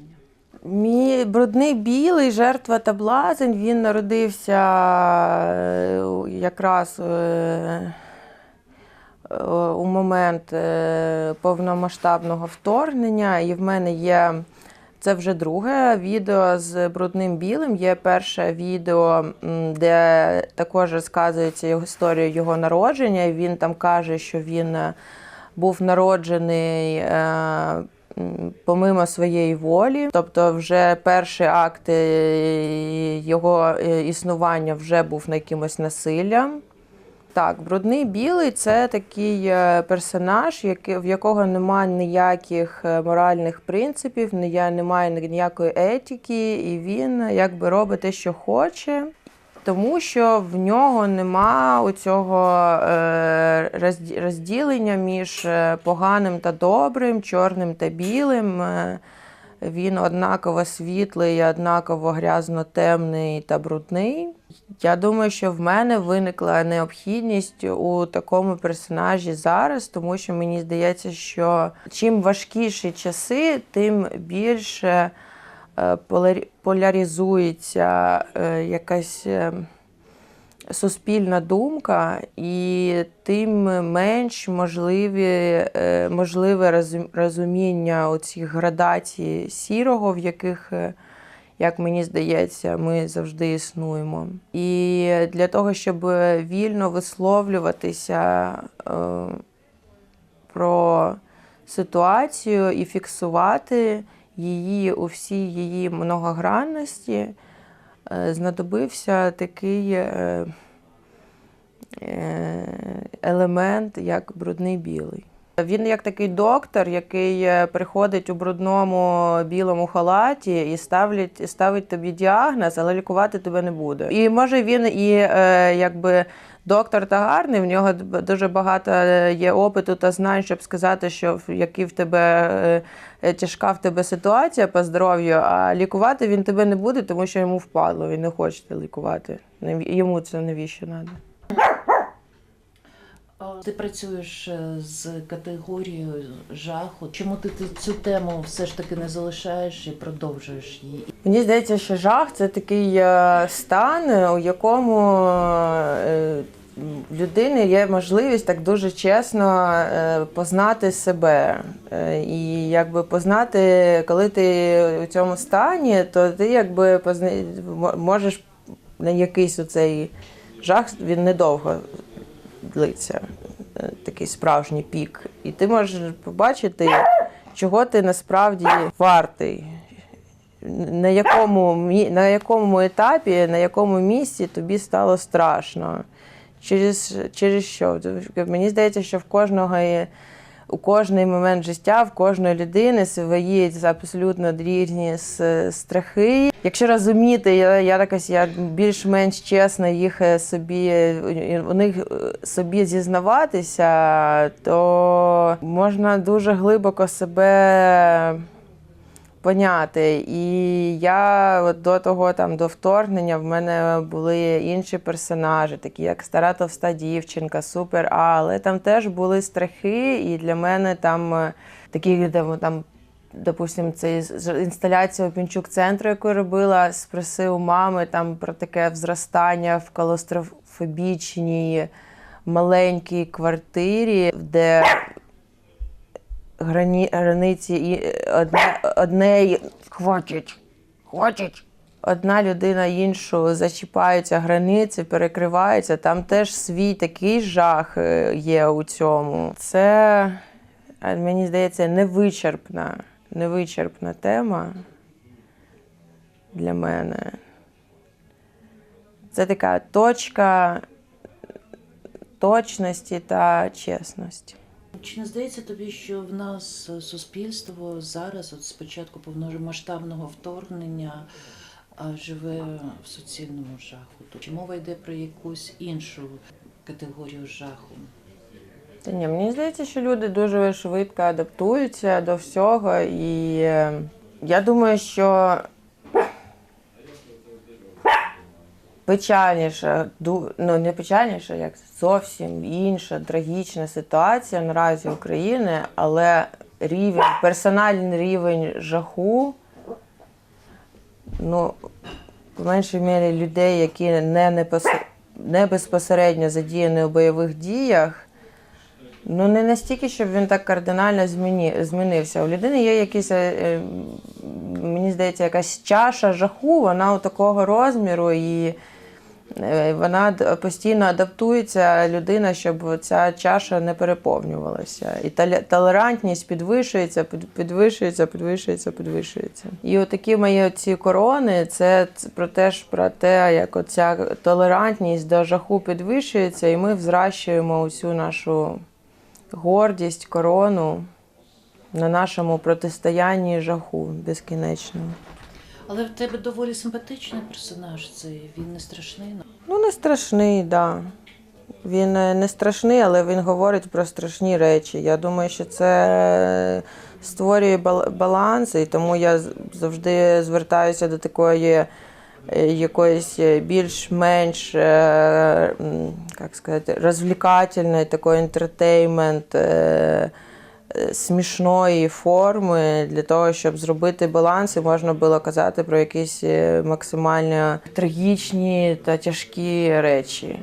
існування? Мій брудний білий, жертва та блазень, він народився е, якраз е, е, у момент повномасштабного вторгнення. І в мене є це вже друге відео з брудним білим. Є перше відео, де також розказується його історія його народження. Він там каже, що він був народжений. Помимо своєї волі, тобто вже перший акт е, його е, існування вже був на якимось насиллям. Так, брудний білий це такий е, персонаж, в якого немає ніяких моральних принципів, немає ніякої етики, і він якби робить те, що хоче. Тому що в нього нема оцього е, розділення між е, поганим та добрим, чорним та білим. Е, Він однаково світлий, однаково грязно-темний та брудний. Я думаю, що в мене виникла необхідність у такому персонажі зараз, тому що мені здається, що чим важкіші часи, тим більше поляризується е, якась. е, суспільна думка, і тим менш можливі, е, можливе розуміння оцих градацій сірого, в яких, е, як мені здається, ми завжди існуємо. І для того, щоб вільно висловлюватися е, про ситуацію і фіксувати її у всій її многогранності, е, знадобився такий е, е, елемент, як брудний білий. Він як такий доктор, який приходить у брудному білому халаті і ставить, ставить тобі діагноз, але лікувати тебе не буде. І може він і якби доктор та гарний, в нього дуже багато е, є опиту та знань, щоб сказати, що в- які в тебе е, е, тяжка в тебе ситуація по здоров'ю, а лікувати він тебе не буде, тому що йому впадло, він не хоче лікувати. Йому це навіщо треба. Ти працюєш з категорією жаху. Чому ти цю тему все ж таки не залишаєш і продовжуєш її? Мені здається, що жах це такий е, стан, е, у якому е, людини є можливість так дуже чесно познати себе. І якби познати, коли ти у цьому стані, то ти якби позна... можеш на якийсь оцей жах, він недовго длиться, такий справжній пік. І ти можеш побачити, чого ти насправді вартий на якому, на якому етапі, на якому місці тобі стало страшно. Через, через що? Мені здається, що в кожного є, у кожний момент життя, в кожної людини свої абсолютно різні страхи. Якщо розуміти, я, я якось я більш-менш чесно їх е, собі е, у них е, собі зізнаватися, то можна дуже глибоко себе поняти. І я от до того, там, до вторгнення, в мене були інші персонажі, такі як стара товста дівчинка, супер, А, але там теж були страхи, і для мене там е, такі там, Допустим, це інсталяція Пінчук центру, яку робила, спросив мами там про таке взростання в калострофобічній маленькій квартирі, де грані, границі і одне, одне хватить, хватить. Одна людина іншу зачіпаються границі, перекриваються. Там теж свій такий жах е, є у цьому. Це, е, мені здається, невичерпна, невичерпна тема для мене. Це така точка точності та чесності. Чи не здається тобі, що в нас е, суспільство зараз, от з повномасштабного вторгнення, живе в суцільному жаху? Чи мова йде про якусь іншу категорію жаху? Та ні, мені здається, що люди дуже швидко адаптуються до всього, і е, я думаю, що печальніша, ну не печальніша, як зовсім інша трагічна ситуація наразі України, але рівень, персональний рівень жаху ну, по меншій мірі людей, які не, непос- не безпосередньо задіяні у бойових діях, ну не настільки, щоб він так кардинально зміні, змінився. У людини є якийсь, е, е, мені здається, якась чаша жаху, вона у такого розміру і. Е, Вона постійно адаптується людина, щоб ця чаша не переповнювалася. І толерантність підвищується, підвищується, підвищується, підвищується. І отакі мої ці корони це про те ж про те, як оця толерантність до жаху підвищується, і ми взращуємо усю нашу гордість, корону на нашому протистоянні жаху безкінечному. Але в тебе доволі симпатичний персонаж. Це він не страшний. Ну, не страшний, так. Да. Він е, не страшний, але він говорить про страшні речі. Я думаю, що це створює бал- баланс, і тому я завжди звертаюся до такої е, якоїсь е, більш-менш як сказати, розвлікательної, такої інтертеймент. Е, Смішної форми для того, щоб зробити баланс, і можна було казати про якісь е, максимально трагічні та тяжкі речі.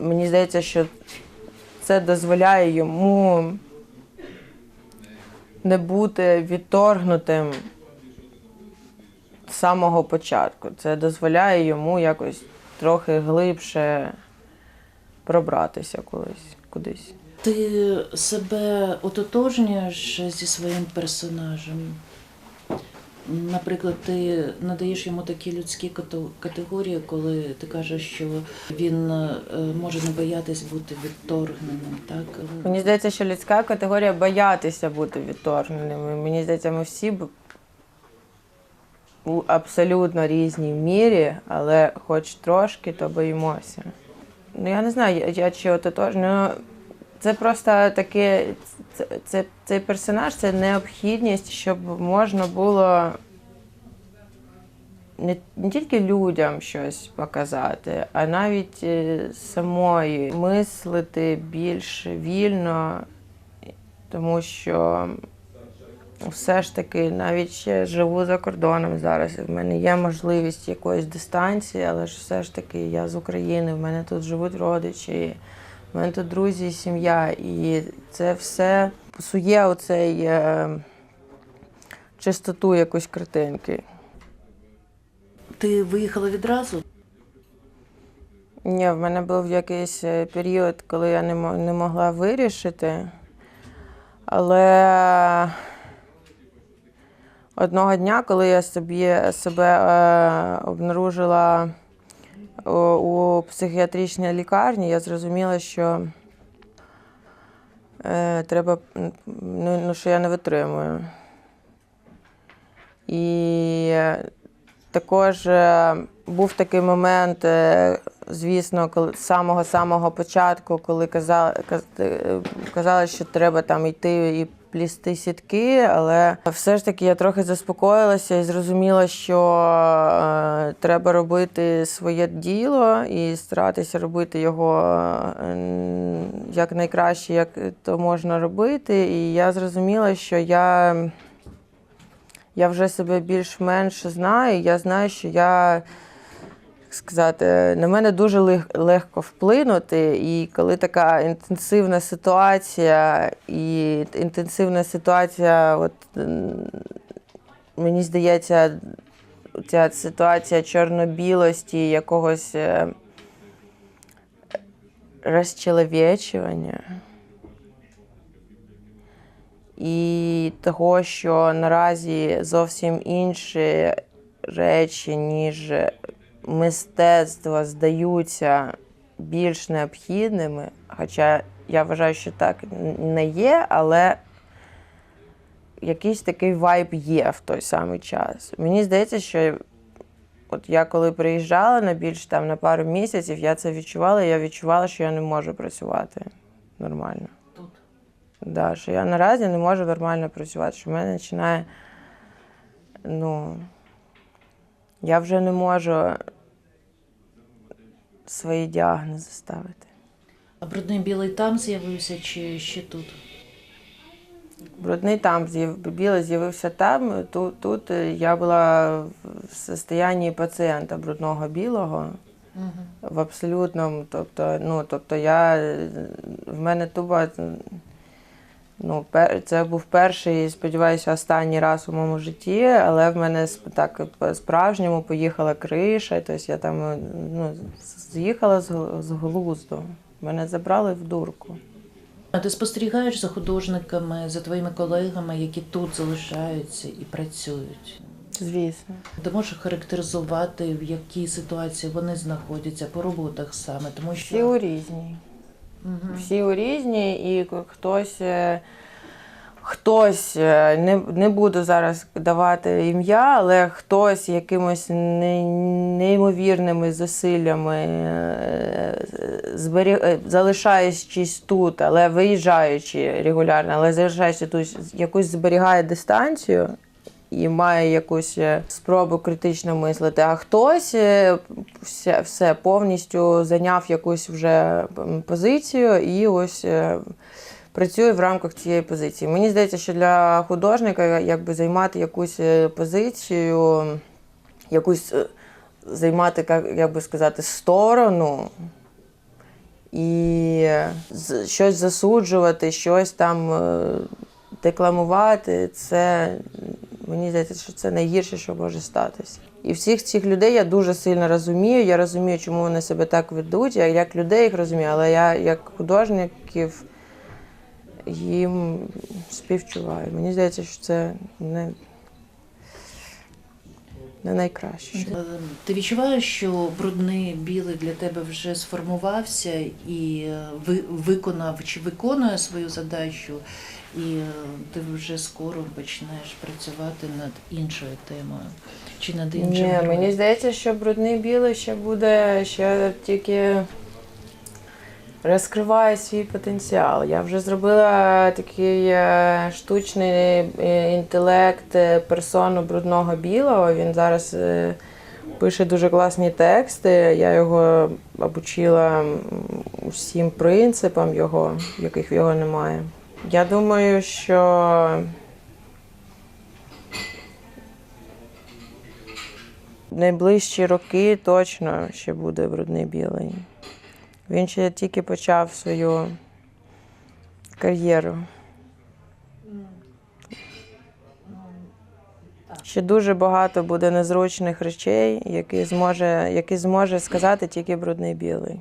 Мені здається, що це дозволяє йому не бути відторгнутим з самого початку. Це дозволяє йому якось трохи глибше пробратися колись кудись. Ти себе ототожнюєш зі своїм персонажем. Наприклад, ти надаєш йому такі людські категорії, коли ти кажеш, що він е, може не боятись бути відторгненим. Так? Мені здається, що людська категорія боятися бути відторгненими. Мені здається, ми всі у абсолютно різній мірі, але хоч трошки, то боїмося. Ну я не знаю, я, чи ототож. Ну, це просто таке. Це, це, цей персонаж це необхідність, щоб можна було не, не тільки людям щось показати, а навіть е, самої мислити більш вільно, тому що все ж таки навіть ще живу за кордоном зараз. В мене є можливість якоїсь дистанції, але ж все ж таки я з України, в мене тут живуть родичі, в мене тут друзі сім'я. І це все псує оцей е, чистоту якоїсь картинки. Ти виїхала відразу? Ні, в мене був якийсь е, період, коли я не, не могла вирішити. Але одного дня, коли я собі себе е, обнаружила у, психіатричній лікарні, я зрозуміла, що е, треба, ну, ну, що я не витримую. І також е, був такий момент, е, звісно, з самого самого початку, коли казали, казали, що треба там йти і плісти сітки, але все ж таки я трохи заспокоїлася і зрозуміла, що е, треба робити своє діло і старатися робити його е, як найкраще, як то можна робити. І я зрозуміла, що я я вже себе більш-менш знаю. Я знаю, що я, сказати, на мене дуже лег- легко вплинути. І коли така інтенсивна ситуація, і інтенсивна ситуація, от мені здається, ця ситуація чорно-білості, якогось е, розчеловечування. І того, що наразі зовсім інші речі, ніж мистецтво, здаються більш необхідними. Хоча я вважаю, що так не є, але якийсь такий вайб є в той самий час. Мені здається, що от я коли приїжджала на більш там на пару місяців, я це відчувала, і я відчувала, що я не можу працювати нормально. Тут. Да, що я наразі не можу нормально працювати, що в мене починає. Ну, я вже не можу свої діагнози ставити. А брудний білий там з'явився чи ще тут? Брудний там білий з'явився там. Тут, тут е, я була в состоянні пацієнта брудного білого. В абсолютному, тобто, ну, тобто я, е, в мене туба, ну, це був перший, сподіваюся, останній раз у моєму житті, але в мене так по-справжньому поїхала криша, тобто я там е, ну, з'їхала з, глузду. Мене забрали в дурку. А ти спостерігаєш за художниками, за твоїми колегами, які тут залишаються і працюють? Звісно. Ти можеш характеризувати, в якій ситуації вони знаходяться по роботах саме, тому що Всі у різні. Мгм. Всі різні, і хтось, е, хтось е, не, не буду зараз давати ім'я, але хтось якимось не- неймовірними зусиллями, е, зберіг, залишаючись тут, але виїжджаючи регулярно, але залишаючись тут, якусь зберігає дистанцію. І має якусь е, спробу критично мислити, а хтось е, все, все повністю зайняв якусь вже позицію і ось е, працює в рамках цієї позиції. Мені здається, що для художника якби займати якусь позицію, якусь займати, як, як би сказати, сторону. І щось засуджувати, щось там декламувати, це мені здається, що це найгірше, що може статися. І всіх цих людей я дуже сильно розумію. Я розумію, чому вони себе так ведуть. Я як людей їх розумію, але я як художників їм співчуваю. Мені здається, що це не, не найкраще. що Е, Ти відчуваєш, що брудний білий для тебе вже сформувався і е, ви- виконав чи виконує свою задачу, і е, ти вже скоро почнеш працювати над іншою темою чи над іншим. Ні, мені здається, що брудний білий ще буде ще тільки розкриває свій потенціал. Я вже зробила такий е, штучний е, інтелект е, персону брудного білого. Він зараз пише дуже класні тексти. Я його обучила усім принципам його, яких його немає. Я думаю, що найближчі роки точно ще буде брудний білий. Він ще тільки почав свою кар'єру. Ще дуже багато буде незручних речей, які зможе, які зможе сказати тільки брудний білий.